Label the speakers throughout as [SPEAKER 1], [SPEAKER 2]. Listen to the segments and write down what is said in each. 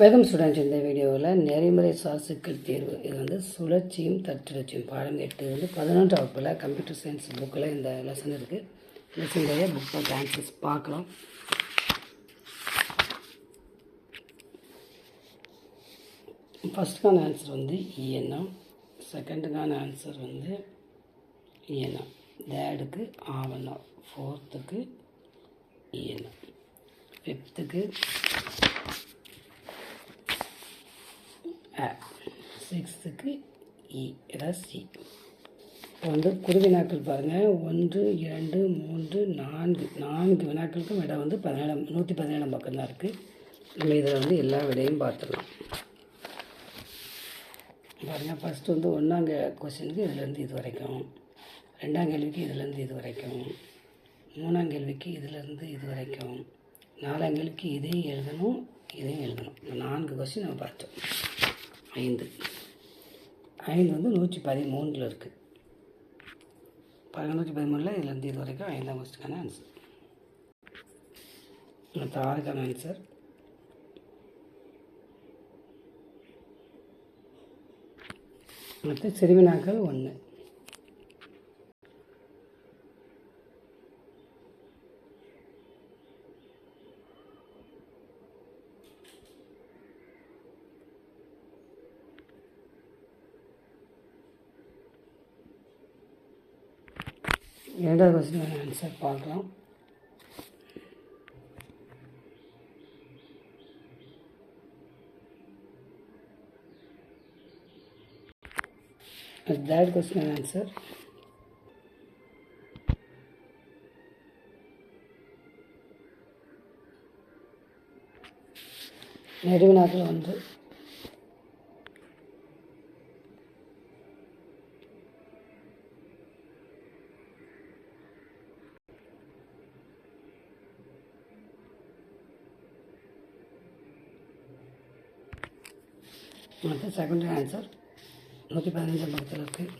[SPEAKER 1] Welcome students இந்த வீடியோவில் நெறிமுறை சார் சிக்கல் தேர்வு. இது வந்து சுழற்சியும் தட்டுழற்சியும் பாடம் எட்டு வந்து பதினொன்றாம் வகுப்பில் கம்ப்யூட்டர் சயின்ஸ் புக்கில் இந்த லெசன் இருக்குது லெசனுடைய புக் ஆஃப் ஆன்சர்ஸ் பார்க்கலாம். ஃபஸ்ட்டுக்கான ஆன்சர் வந்து இஎன்எம் செகண்டுக்கான ஆன்சர் வந்து இஎன்எம் தேர்டுக்கு ஆவணம் ஃபோர்த்துக்கு இஎன்எம் ஃபிஃப்த்துக்கு அ சிக்ஸ்த்துக்கு இ அதாவது சி. இப்போ வந்து குரு வினாக்கள் பாருங்கள் ஒன்று இரண்டு மூன்று நான்கு. நான்கு வினாக்களுக்கும் விடை வந்து பதினேழாம் நூற்றி பதினேழாம் பக்கம் தான் இருக்குது நம்ம இதில் வந்து எல்லா விடையும் பார்த்துடலாம். பாருங்கள் ஃபஸ்ட்டு வந்து ஒன்றாங்க கொஸ்டினுக்கு இதுலேருந்து இது வரைக்கும். ரெண்டாம் கேள்விக்கு இதுலேருந்து இது வரைக்கும். மூணாம் கேள்விக்கு இதுலேருந்து இது வரைக்கும். நாலாம் கேள்விக்கு இதையும் எழுதணும் இதையும் எழுதணும். இந்த நான்கு கொஸ்டின் நம்ம பார்த்தோம் ஐந்து. ஐந்து வந்து நூற்றி பதிமூணில் இருக்குது பதினூற்றி பதிமூணில் இதுலேருந்து இது வரைக்கும் ஐந்தாம் கொஸ்டினுக்கான ஆன்சர் அடுத்த ஆறுக்கான ஆன்சர் அடுத்து சிறுவினாக்கள் ஒன்று இரண்டாவது கொஸ்டின் ஆன்சர் பார்க்கலாம். தேர்ட் கொஸ்டின் ஆன்சர் நெடுவினாக்கள் வந்து அடுத்து செகண்ட் ஆன்சர் நூற்றி பதினஞ்சாம் பக்கத்தில் இருக்குது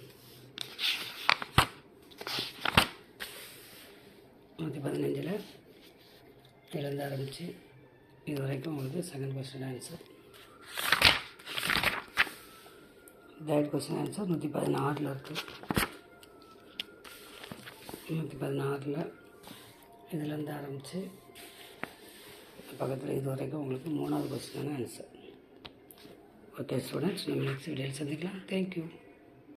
[SPEAKER 1] நூற்றி பதினஞ்சில் இதுலேருந்து ஆரம்பித்து இது வரைக்கும் உங்களுக்கு second question answer third question answer நூற்றி பதினாறில் இருக்குது நூற்றி பதினாறில் இதுலேருந்து ஆரம்பித்து பக்கத்தில் இது வரைக்கும் உங்களுக்கு மூணாவது கொஸ்டினான ஆன்சர் ஓகே ஸ்டூடெண்ட்ஸ் நம்ம நெக்ஸ்ட் வீடியோவில் சந்திக்கலாம் தேங்க்யூ